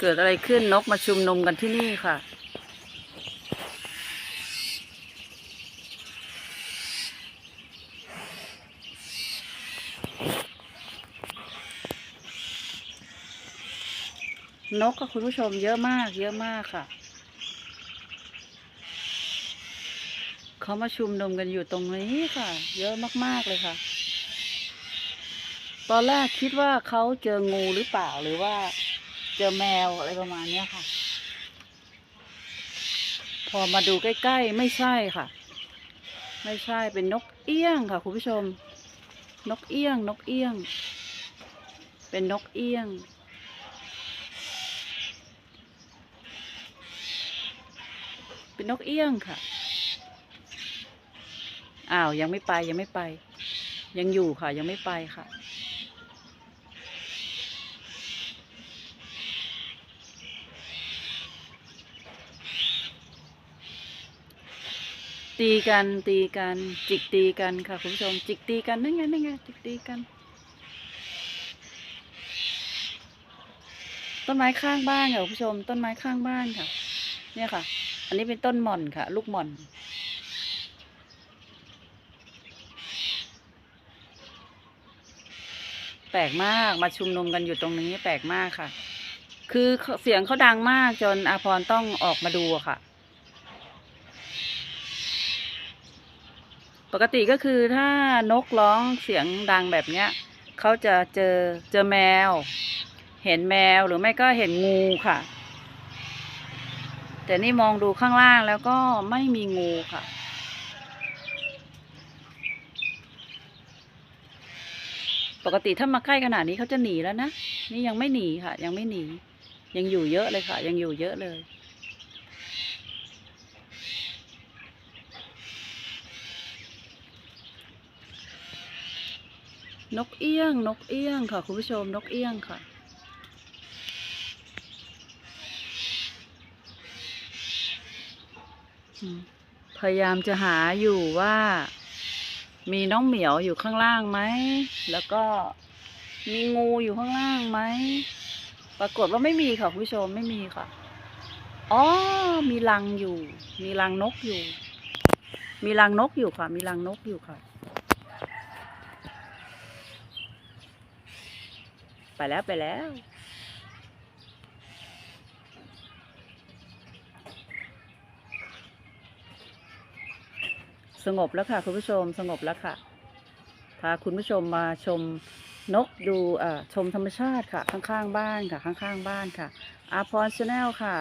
เกิดอะไรขึ้นนกมาชุมนุมกันที่นี่ค่ะ นกกับคุณผู้ชมเยอะมาก เยอะมากค่ะ เขามาชุมนุมกันอยู่ตรงนี้ค่ะ เยอะมาก ๆ เลยค่ะ ตอนแรกคิดว่าเขาเจองูหรือเปล่าหรือว่า เจอแมวอะไรประมาณเนี้ยค่ะ พอมาดูใกล้ๆไม่ใช่ค่ะ ไม่ใช่เป็นนกเอี้ยงค่ะคุณผู้ชม นกเอี้ยง นกเอี้ยง เป็นนกเอี้ยงเป็นนกเอี้ยงค่ะ อ้าว ยังไม่ไปยังไม่ไป ยังอยู่ค่ะยังไม่ไปค่ะ ตีกันตีกันจิกตีกันค่ะคุณผู้ชมจิกตีกันนั่นไงนั่นไงจิกตีกัน ต้นไม้ข้างบ้านค่ะคุณผู้ชม ต้นไม้ข้างบ้านค่ะ เนี่ยค่ะ อันนี้เป็นต้นหม่อนค่ะ ลูกหม่อนแปลกมากมาชุมนุมกันอยู่ตรงนี้แปลกมากค่ะ คือเสียงเขาดังมากจนอาพรต้องออกมาดูค่ะ ปกติก็คือถ้านกร้องเสียงดังแบบเนี้ยเขาจะเจอเจอแมว เห็นแมวหรือไม่ก็เห็นงูค่ะ แต่นี่มองดูข้างล่างแล้วก็ไม่มีงูค่ะ ปกติถ้ามาใกล้ขนาดนี้เขาจะหนีแล้วนะ นี่ยังไม่หนีค่ะ ยังไม่หนี ยังอยู่เยอะเลยค่ะ ยังอยู่เยอะเลย นกเอี้ยง นกเอี้ยงค่ะคุณผู้ชมนกเอี้ยงค่ะ พยายามจะหาอยู่ว่า มีน้องเหมียวอยู่ข้างล่างไหม แล้วก็มีงูอยู่ข้างล่างไหม ปรากฏว่าไม่มีค่ะคุณผู้ชมไม่มีค่ะ อ๋อ มีรังอยู่ มีรังนกอยู่ มีรังนกอยู่ค่ะ มีรังนกอยู่ค่ะ ไปแล้วไปแล้ว สงบแล้วค่ะ คุณผู้ชมสงบแล้วค่ะ พาคุณผู้ชมมาชมนกดูอ่ชมธรรมชาติค่ะ ข้างๆบ้านค่ะ ข้างๆบ้านค่ะอาพรชาแนลค่ะ